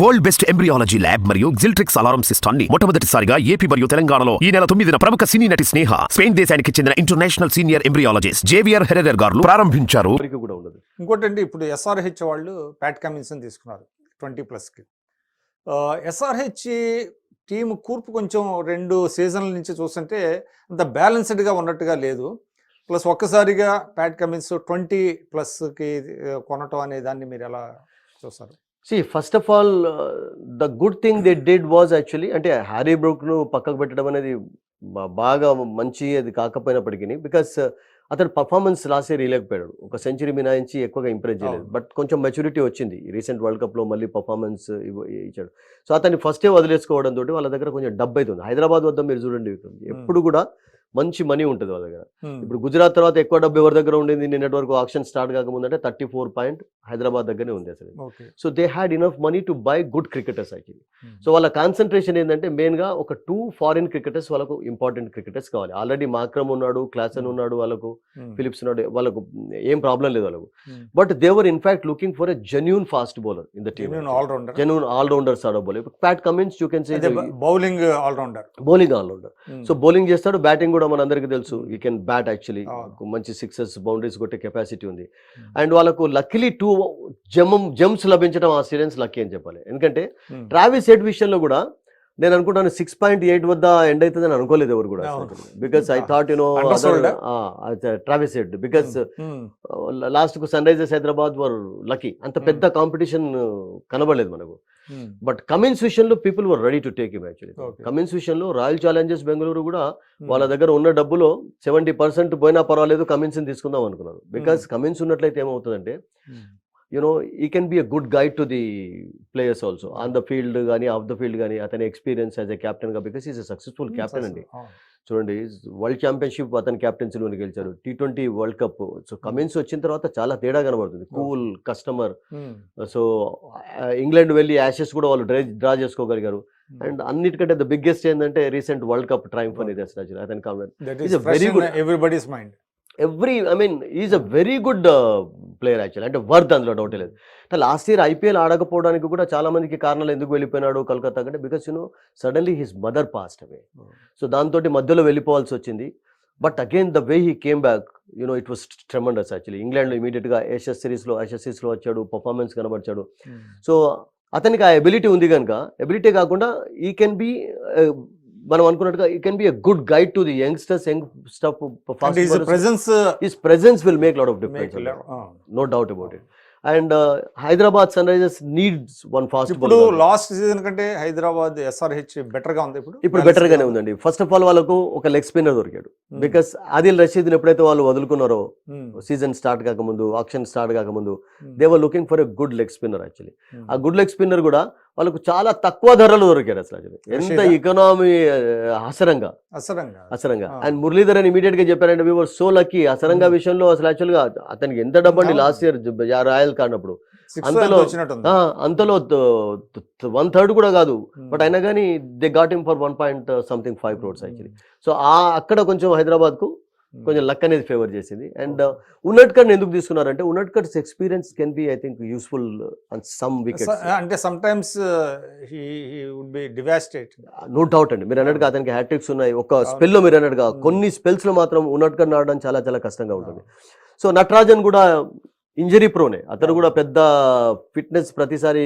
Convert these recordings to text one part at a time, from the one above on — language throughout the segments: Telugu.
వరల్డ్ బెస్ట్ ఎంబ్రియాలజీ ల్యాబ్ మరియు జిల్ట్రిక్స్ అలారం సిస్టమ్ని మొట్టమొదటిసారిగా ఏపీ మరియు తెలంగాణలో ఈ నెల తొమ్మిదిన ప్రముఖ సినీ నటి స్నేహ స్పెయిన్ దేశానికి చెందిన international senior embryologist Javier Herrera గారు ప్రారంభించారు. ఎవరికి కూడా ఇంకోటండి ఇప్పుడు ఎస్ఆర్హెచ్ వాళ్ళు ప్యాట్ కమిన్సన్ తీసుకున్నారు ట్వంటీ ప్లస్కి ఎస్ఆర్హెచ్ టీం కూర్పు కొంచెం రెండు సీజన్ల నుంచి చూస్తుంటే అంత బ్యాలెన్స్డ్గా ఉన్నట్టుగా లేదు. ప్లస్ ఒక్కసారిగా ప్యాట్ కమిన్స్ ట్వంటీ ప్లస్కి కొనటం అనే దాన్ని మీరు ఎలా చూస్తారు? See first of all the good thing they did was actually అంటే హ్యారీ బ్రూక్ను పక్కకు పెట్టడం అనేది బాగా మంచి అది కాకపోయినప్పటికీ బికాస్ అతను పర్ఫార్మెన్స్ లాస్ట్ ఇయర్ ఇవ్వలేకపోయాడు ఒక సెంచరీ మినాయించి ఎక్కువగా ఇంప్రెస్ చేయలేదు. బట్ కొంచెం మెచ్యూరిటీ వచ్చింది. రీసెంట్ వరల్డ్ కప్లో మళ్ళీ పర్ఫార్మెన్స్ ఇచ్చాడు. సో అతన్ని ఫస్టే వదిలేసుకోవడం తోటి వాళ్ళ దగ్గర కొంచెం డబ్బు అవుతుంది హైదరాబాద్ వద్ద మీరు చూడండి విక్రమ్, ఎప్పుడు కూడా మంచి మనీ ఉంటుంది వాళ్ళ దగ్గర. ఇప్పుడు గుజరాత్ తర్వాత ఎక్కువ డబ్బు ఎవరి దగ్గర ఉండింది? నిన్నటి వరకు ఆక్షన్ స్టార్ట్ కాకముందంటే థర్టీ ఫోర్ పాయింట్ హైదరాబాద్ దగ్గరనే ఉంది అసలు so they had enough money to buy good cricketers actually so వాళ్ళ కాన్సన్ట్రేషన్ ఏంటంటే మెయిన్గా ఒక టూ ఫారిన్ క్రికెటర్స్ వాళ్ళకు ఇంపార్టెంట్ క్రికెటర్స్ కావాలి. ఆల్రెడీ మాక్రమ్ ఉన్నాడు క్లాసన్ ఉన్నాడు వాళ్ళకు ఫిలిప్స్ ఉన్నాడు వాళ్ళకు ఏం ప్రాబ్లం లేదు వాళ్ళకు. But they were in fact looking for a genuine fast bowler in the team genuine allrounders ఆడ bowler. Pat Cummins you can say bowling allrounder. Bowling allrounder. So bowling చేస్తాడు బ్యాటింగ్ కూడా మనందరికీ తెలుసు Hmm. He can bat actually. మంచి సిక్సెస్ బౌండరీస్ కొట్టే కెపాసిటీ ఉంది. Hmm. అండ్ వాళ్ళకు లక్కీలీ టూ జమ్ జమ్స్ లభించడం ఆ సీరియన్స్ లక్కీ అని చెప్పాలి. ఎందుకంటే ట్రావిస్ హెడ్ విషయంలో కూడా నేను అనుకుంటాను సిక్స్ పాయింట్ ఎయిట్ వద్ద ఎండ్ అవుతుందని అనుకోలేదు ఎవరు కూడా. Because I thought you know Undersold, Travis Head because లాస్ట్కు Sunrisers Hyderabad were lucky అంత Hmm. పెద్ద కాంపిటీషన్ కనబడలేదు మనకు. బట్ కమిన్స్ విషయంలో people were ready to take him actually. Cummins విషయంలో రాయల్ ఛాలెంజర్స్ బెంగళూరు కూడా వాళ్ళ దగ్గర ఉన్న డబ్బులో సెవెంటీ పర్సెంట్ పోయినా పర్వాలేదు కమిన్స్ తీసుకుందాం అనుకున్నారు. బికాస్ కమిన్స్ ఉన్నట్లయితే ఏమవుతుందంటే you know he can be a good guide to the players also on the field కానీ ఆఫ్ ద ఫీల్డ్ కానీ అతని ఎక్స్పీరియన్స్ యాజ్ ఎ కెప్టెన్గా because is a successful captain అండి. చూడండి వరల్డ్ ఛాంపియన్షిప్ అతని క్యాప్టెన్సీలోని గెలిచారు T twenty World Cup so Cummins వచ్చిన తర్వాత చాలా తేడా కనబడుతుంది. కూల్ కస్టమర్ సో ఇంగ్లాండ్ వెళ్ళి యాషెస్ కూడా వాళ్ళు డ్రా డ్రా చేసుకోగలిగారు. అండ్ అన్నిటికంటే ద బిగ్గెస్ట్ ఏంటంటే రీసెంట్ వరల్డ్ కప్ ట్రైంఫ్ అనేది అసలు అతని comment very good- everybody's mind every I mean is a very good player actual అంటే వర్త్ అందులో డౌట్ లేదు. అంటే లాస్ట్ ఇయర్ ఐపీఎల్ ఆడకపోవడానికి కూడా చాలా మందికి కారణాలు ఎందుకు వెళ్ళిపోయినాడు కలకత్తా అంటే because you know suddenly his mother passed away. So దాంతో మధ్యలో వెళ్ళిపోవాల్సి వచ్చింది. But again the way he came back you know it was tremendous actually. ఇంగ్లాండ్లో ఇమీడియట్గా ఏషియస్ సిరీస్లో ఏషియస్ సిరీస్లో వచ్చాడు పర్ఫార్మెన్స్ కనబడిచాడు సో అతనికి ఆ ఎబిలిటీ ఉంది కనుక ఎబిలిటీ కాకుండా ఈ కెన్ బి మనం అనుకున్నట్టుగా he can be a good guide to the youngsters young stuff and will make a lot of difference. on that. No doubt about it. And uh, Hyderabad Sunrisers needs one fast ఇప్పుడు. లాస్ట్ సీజన్ కంటే హైదరాబాద్ ఎస్ఆర్హెచ్ బెటర్గా ఉంది. ఇప్పుడు ఇప్పుడు బెటర్ గానే ఉందండి. ఫస్ట్ ఆఫ్ ఆల్ వాళ్ళకు ఒక లెగ్ స్పిన్నర్ దొరికాడు. బికాస్ ఆదిల్ రషీద్ ఎప్పుడైతే వాళ్ళు వదులుకున్నారో సీజన్ స్టార్ట్ కాకముందు ఆక్షన్ స్టార్ట్ కాకముందు they were looking for a good leg spinner actually ఆ గుడ్ లెగ్ స్పిన్నర్ కూడా వాళ్ళకు చాలా తక్కువ ధరలు దొరికాడు అసలు. ఎంత? ఎకనామీ అసరంగా అసరంగా అసరంగా. అండ్ మురళీధర్ అని ఇమీడియట్గా చెప్పారంటే వీవర్ సో లక్కీ అసరంగా. విషయంలో అసలు యాక్చువల్గా అతనికి ఎంత డబ్బు అండి అవును. లాస్ట్ ఇయర్ రాయల్ కాడినప్పుడు సిక్స్ అంతలో- అంతలో వన్ థర్డ్ కూడా కాదు బట్ అయినా కానీ they got him for one point something five crores actually so ఆ అక్కడ కొంచెం హైదరాబాద్కు కొంచెం లక్ అనేది ఫేవర్ చేసింది. అండ్ ఉన్నట్కర్ ఎందుకు తీసుకున్నారంటే Unadkat's experience can be I think useful some wickets అంటే sometimes would be devastate no doubt అండి. మీరు అన్నట్టుగా అతనికి హ్యాట్రిక్స్ ఉన్నాయి. ఒక అవును. స్పెల్లో మీరు అన్నట్టుగా Hmm. కొన్ని స్పెల్స్లో మాత్రం ఉన్నట్కర్ ఆడడం చాలా చాలా కష్టంగా ఉంటుంది. సో నటరాజన్ కూడా ఇంజరీ ప్రోనే. అతను కూడా పెద్ద ఫిట్నెస్ ప్రతిసారి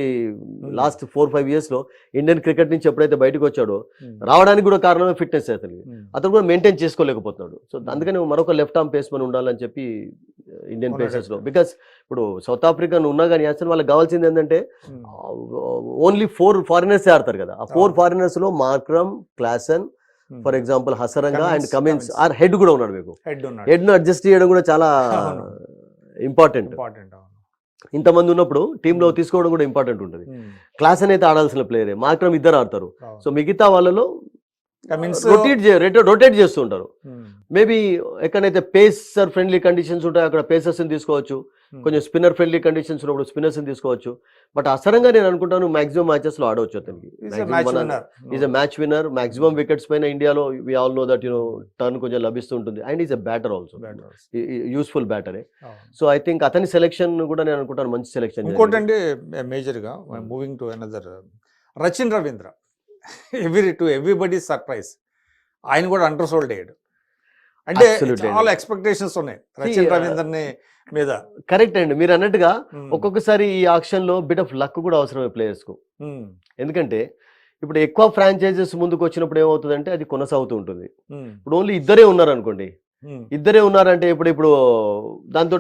లాస్ట్ ఫోర్ ఫైవ్ ఇయర్స్లో ఇండియన్ క్రికెట్ నుంచి ఎప్పుడైతే బయటకు వచ్చాడో రావడానికి కూడా కారణమే ఫిట్నెస్ అతనికి. అతను కూడా మెయింటైన్ చేసుకోలేకపోతున్నాడు. సో అందుకని మరొక లెఫ్ట్ ఆర్మ్ పేస్మన్ ఉండాలని చెప్పి ఇండియన్. పేసర్స్లో బికాస్ ఇప్పుడు సౌత్ ఆఫ్రికన్ ఉన్నా కానీ అసలు వాళ్ళకి కావాల్సింది ఏంటంటే ఓన్లీ ఫోర్ ఫారినర్స్ ఆడతారు కదా. ఆ ఫోర్ అవును. ఫారినర్స్లో Markram Klaasen for example Hasaranga and Cummins. Or Head కూడా ఉన్నాడు మీకు. హెడ్ను అడ్జస్ట్ చేయడం కూడా చాలా ఇంపార్టెంట్. ఇంతమంది ఉన్నప్పుడు టీంలో. తీసుకోవడం కూడా ఇంపార్టెంట్ ఉంటుంది క్లాస్ అయితే ఆడాల్సిన ప్లేయరే. మార్క్రమ్ ఇద్దరు ఆడతారు. సో మిగతా వాళ్ళలో రొటేట్ రొటేట్ చేస్తూ ఉంటారు. మేబీ ఎక్కడైతే పేసర్ ఫ్రెండ్లీ కండిషన్స్ ఉంటాయో అక్కడ పేసర్స్ తీసుకోవచ్చు. కొంచెం స్పిన్నర్ ఫ్రెండ్లీ కండిషన్స్ ఉన్నప్పుడు స్పిన్నర్స్ తీసుకోవచ్చు. బట్ అసరంగా నేను అనుకుంటాను మాక్సిమం మ్యాచెస్లో ఆడవచ్చు అతనికి. Is a match winner maximum wickets పైన ఇండియాలో we all know that you know turn కొంచెం లభిస్తుంటుంది and is a batter also useful బ్యాటరే so I think అతని సెలెక్షన్ కూడా నేను అనుకుంటాను మంచి సెలెక్షన్ ఇంకోటి అండి మేజర్గా moving to another Rachin Ravindra. Every to everybody surprise ఆయన కూడా అండర్ సోల్డ్ అయ్యాడు అంటే. చాలా ఎక్స్పెక్టేషన్స్ ఉన్నాయి రచిన్ uh, రవీంద్రని మీద కరెక్ట్ అండి మీరు అన్నట్టుగా Hmm. ఒక్కొక్కసారి ఈ ఆక్షన్లో బిట్ ఆఫ్ లక్ కూడా అవసరమే ప్లేయర్స్కు Hmm. ఎందుకంటే ఇప్పుడు ఎక్కువ ఫ్రాంచైజెస్ ముందుకు వచ్చినప్పుడు ఏమవుతుందంటే అది కొనసాగుతూ ఉంటుంది Hmm. ఇప్పుడు ఓన్లీ ఇద్దరే ఉన్నారు అనుకోండి. ఇద్దరే ఉన్నారంటే ఇప్పుడు ఇప్పుడు దాంతో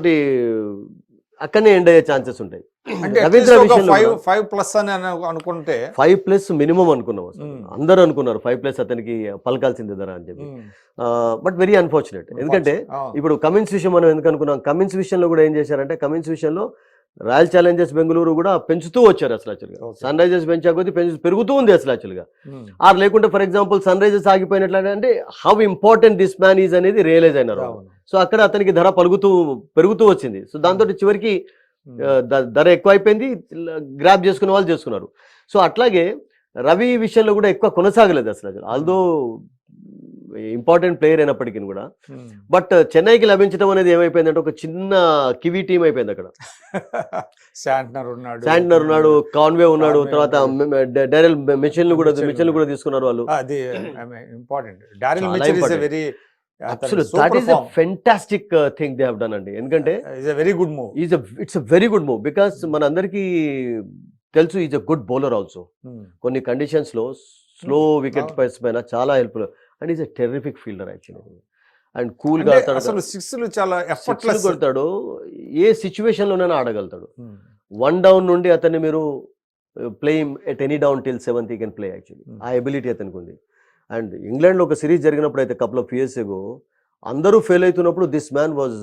అక్కడనే ఎండ్ అయ్యే ఛాన్సెస్ ఉంటాయి అంటే రవీంద్ర విషయంలో ఫైవ్ ఫైవ్ ప్లస్ అని అను- అనుకుంటే ఫైవ్ ప్లస్ మినిమం అనుకున్నాం. Hmm. అందరూ అనుకున్నారు ఫైవ్ ప్లస్ అతనికి పలకాల్సిందే ధర అని చెప్పి Hmm. బట్ వెరీ అన్ఫార్చునేట్ ఎందుకంటే ఆ. ఇప్పుడు కమిన్స్ విషయం మనం ఎందుకు అనుకున్నాం కమిన్స్ విషయంలో కూడా ఏం చేశారంటే కమిన్స్ విషయంలో రాయల్ ఛాలెంజర్స్ బెంగళూరు కూడా పెంచుతూ వచ్చారు అసలు యాక్చువల్గా. సన్ రైజర్స్ పెంచా కొద్దీ పెంచు పెరుగుతూ ఉంది అసలు యాక్చువల్గా Hmm. ఆర్ లేకుంటే ఫర్ ఎగ్జాంపుల్ సన్ రైజర్స్ ఆగిపోయినట్లు అంటే how important this man is అనేది రియలైజ్ అయినారు. సో అక్కడ అతనికి ధర పలుకుతూ పెరుగుతూ వచ్చింది సో దాంతో చివరికి Hmm. ఆ, ధర ఎక్కువ అయిపోయింది గ్రాప్ చేసుకునే వాళ్ళు చేసుకున్నారు. సో అట్లాగే రవి విషయంలో కూడా ఎక్కువ కొనసాగలేదు అసలు ఆల్దో ఇంపార్టెంట్ ప్లేయర్ అయినప్పటికీ కూడా. Hmm. బట్ చెన్నైకి లభించడం అనేది ఏమైపోయిందంటే ఒక చిన్న కివీ టీం అయిపోయింది అక్కడ. శాంట్నర్ ఉన్నాడు. శాంట్నర్ ఉన్నాడు కాన్వే ఉన్నాడు తర్వాత. డెరెల్ మిచెల్ను కూడా మిచెల్ కూడా తీసుకున్నారు వాళ్ళు. అది important. Very that is fantastic thing they have done అండి. ఎందుకంటే very good move is it's a very good move because మన అందరికీ తెలుసు is a good bowler also కొన్ని కండిషన్స్లో స్లో Hmm. వికెట్. పైస్ పైన చాలా help and is a terrific fielder actually and కూల్గా అసలు సిక్స్ చాలా ఎఫర్ట్లెస్ కొడతాడు. ఏ సిచ్యువేషన్ లోనైనా ఆడగలుగుతాడు. వన్ డౌన్ నుండి అతన్ని మీరు playing at any down till seventh he can play actually Hmm. ఆ ఎబిలిటీ అతనికి ఉంది. అండ్ ఇంగ్లాండ్లో ఒక సిరీస్ జరిగినప్పుడు అయితే కపుల్ ఆఫ్ ఇయర్స్ ఎగో అందరూ ఫెయిల్ అవుతున్నప్పుడు this man was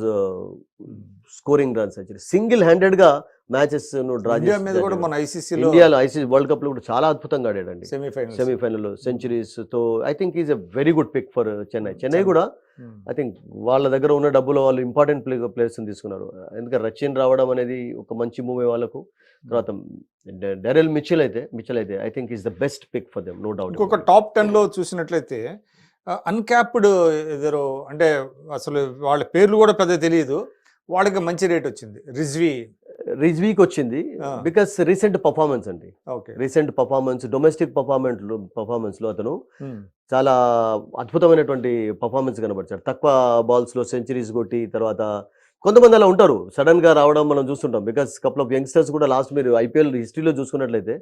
scoring runs actually single హ్యాండెడ్గా మ్యాచెస్ డ్రా ఇండియాలో ఐసీసీ వరల్డ్ కప్లో కూడా చాలా అద్భుతంగా ఆడాడండి. Semifinal semifinal సెంచరీస్తో I think is a very good pick for Chennai Chennai కూడా ఐ థింక్ వాళ్ళ దగ్గర ఉన్న డబ్బులో వాళ్ళు ఇంపార్టెంట్ ప్లే ప్లేయర్స్ తీసుకున్నారు. ఎందుకంటే రచిన్ రావడం అనేది ఒక మంచి మూవీ వాళ్ళకు. తర్వాత డెరెల్ మిచిల్ అయితే మిచిల్ అయితే I think is the best pick for them no doubt ఇంకొక టాప్ టెన్లో చూసినట్లయితే అన్క్యాప్డ్ ఎదరో అంటే అసలు వాళ్ళ పేర్లు కూడా పెద్ద తెలియదు. వాళ్ళకి మంచి రేట్ వచ్చింది. రిజ్వీ రిజ్వీకి వచ్చింది ఆ. బికాస్ రీసెంట్ పర్ఫార్మెన్స్ అండి. Okay. Recent performance domestic performance పర్ఫార్మెన్స్లో అతను చాలా అద్భుతమైనటువంటి పర్ఫార్మెన్స్ కనబరిచాడు. తక్కువ బాల్స్లో సెంచరీస్ కొట్టి తర్వాత కొంతమంది అలా ఉంటారు. సడన్గా రావడం మనం చూస్తుంటాం. బికాస్ కపుల్ ఆఫ్ యంగ్స్టర్స్ కూడా లాస్ట్ మీరు ఐపీఎల్ హిస్టరీలో చూసుకున్నట్లయితే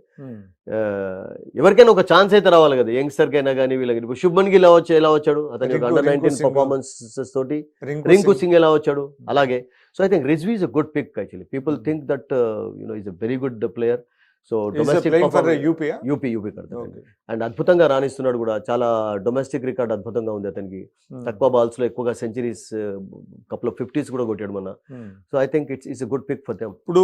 ఎవరికైనా ఒక ఛాన్స్ అయితే రావాలి కదా. యంగ్స్టర్ కైనా కానీ వీళ్ళకి ఇప్పుడు శుభ్మన్ గిల్ ఎలా వచ్చి ఎలా వచ్చాడు? అతని రింకు- అండర్ నైన్టీన్. పర్ఫార్మెన్సెస్ తోటి రింకు సింగ్. ఎలా వచ్చాడు? అలాగే so I think Rizvi is a good pick actually people Hmm. Think that you know is a very good player so domestic UP UP UP కడతాడు అండ్ అద్భుతంగా రాణిస్తున్నాడు కూడా. చాలా డొమెస్టిక్ రికార్డ్ అద్భుతంగా ఉంది అతనికి. తక్కువ బాల్స్లో ఎక్కువగా సెంచరీస్ కపుల్ ఆఫ్ ఫిఫ్టీస్ కూడా కొట్టాడు మొన్న. So I think it's a good pick for them ఇప్పుడు